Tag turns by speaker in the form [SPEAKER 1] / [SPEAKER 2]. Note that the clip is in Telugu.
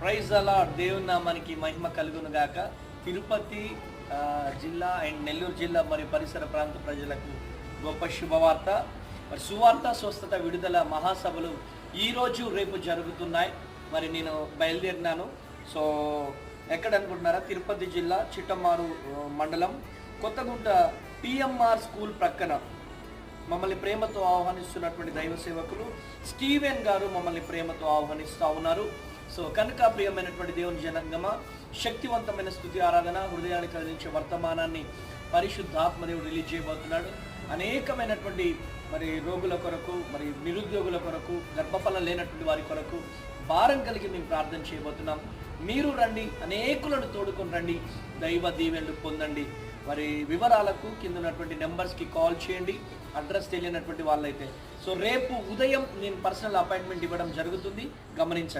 [SPEAKER 1] ప్రైజ్ అలా దేవుని మనకి మహిమ కలుగును గాక. తిరుపతి జిల్లా అండ్ నెల్లూరు జిల్లా మరియు పరిసర ప్రాంత ప్రజలకు గొప్ప శుభవార్త. మరి సువార్త స్వస్థత విడుదల మహాసభలు ఈరోజు రేపు జరుగుతున్నాయి. మరి నేను బయలుదేరినాను. సో ఎక్కడ అనుకుంటున్నారా తిరుపతి జిల్లా చిట్టమారు మండలం కొత్తగుంట టిఎంఆర్ స్కూల్ ప్రక్కన. మమ్మల్ని ప్రేమతో ఆహ్వానిస్తున్నటువంటి దైవ సేవకులు స్టీవెన్ గారు మమ్మల్ని ప్రేమతో ఆహ్వానిస్తూ ఉన్నారు. సో కనుక ప్రియమైనటువంటి దేవుని జనంగమ శక్తివంతమైన స్థుతి ఆరాధన హృదయాన్ని కలిగించే వర్తమానాన్ని పరిశుద్ధాత్మ దేవుడు రిలీజ్ చేయబోతున్నాడు. అనేకమైనటువంటి మరి రోగుల కొరకు మరి నిరుద్యోగుల కొరకు గర్భఫలం లేనటువంటి వారి కొరకు భారం కలిగి మేము ప్రార్థన చేయబోతున్నాం. మీరు రండి అనేకులను తోడుకొని రండి దైవ దీవెనలు పొందండి. మరి వివరాలకు కింద ఉన్నటువంటి నెంబర్స్కి కాల్ చేయండి అడ్రస్ తెలియనటువంటి వాళ్ళైతే. సో రేపు ఉదయం నేను పర్సనల్ అపాయింట్మెంట్ ఇవ్వడం జరుగుతుంది. గమనించండి.